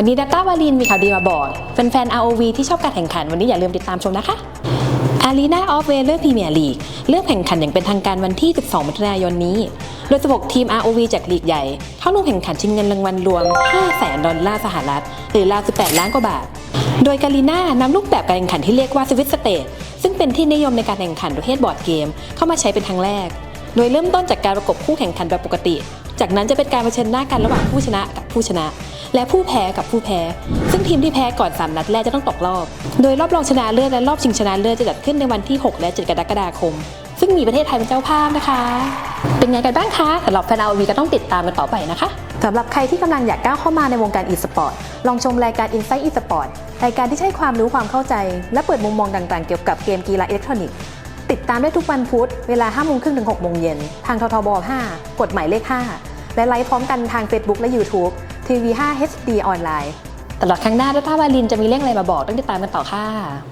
วันนี้ Data วาลินมีข่าวดีมาบอกแฟนๆ ROV ที่ชอบการแข่งขันวันนี้อย่าลืมติดตามชมนะคะ Arena of Valor Premier League เริ่มแข่งขันอย่างเป็นทางการวันที่ 12 มิถุนายนนี้ โดย 16 ทีม ROV จากลีกใหญ่ เข้าลงแข่งขันชิงเงินรางวัลรวม 500,000 ดอลลาร์สหรัฐ หรือราว 18 ล้านกว่าบาท โดยกาลีน่านำรูปแบบการแข่งขันที่เรียกว่าสวิตสเต e ซึ่งเป็นที่นิยมในการแข่งขันประเภทบอร์ดเกม เข้ามาใช้เป็นครั้งแรก โดยเริ่มต้นจากการประกบคู่แข่งขันแบบปกติ จากนั้นจะเป็นการเผชิญหน้ากันระหว่างผู้ชนะกับผู้ชนะ และผู้แพ้กับผู้แพ้ ซึ่งทีมที่แพ้ก่อน 3 นัดแรกจะต้องตกรอบ โดยรอบรองชนะเลิศและรอบชิงชนะเลิศจะจัดขึ้นในวันที่ 6 และ 7 กรกฎาคม ซึ่งมีประเทศไทยเป็นเจ้าภาพนะคะ เป็นไงกันบ้างคะสำหรับแฟนอาวีก็ต้องติดตามกันต่อไปนะคะสำหรับใครที่กำลังอยากก้าวเข้ามาในวงการอีสปอร์ตลองชมรายการ Insight eSport รายการที่ให้ความรู้ความเข้าใจ และเปิดมุมมองต่างๆ เกี่ยวกับเกมกีฬาอิเล็กทรอนิกส์ติดตามได้ทุกวันพุธเวลา5โมงครึ่งถึง6โมงเย็นทางททบ 5 กฎหมายเลข 5 และไลฟ์พร้อมกันทาง Facebook และ YouTube ทีวี5 HD ออนไลน์ตลอดครั้งหน้าดัตต้าวาลินจะมีเรื่องอะไรมาบอกต้องติดตามกันต่อค่ะ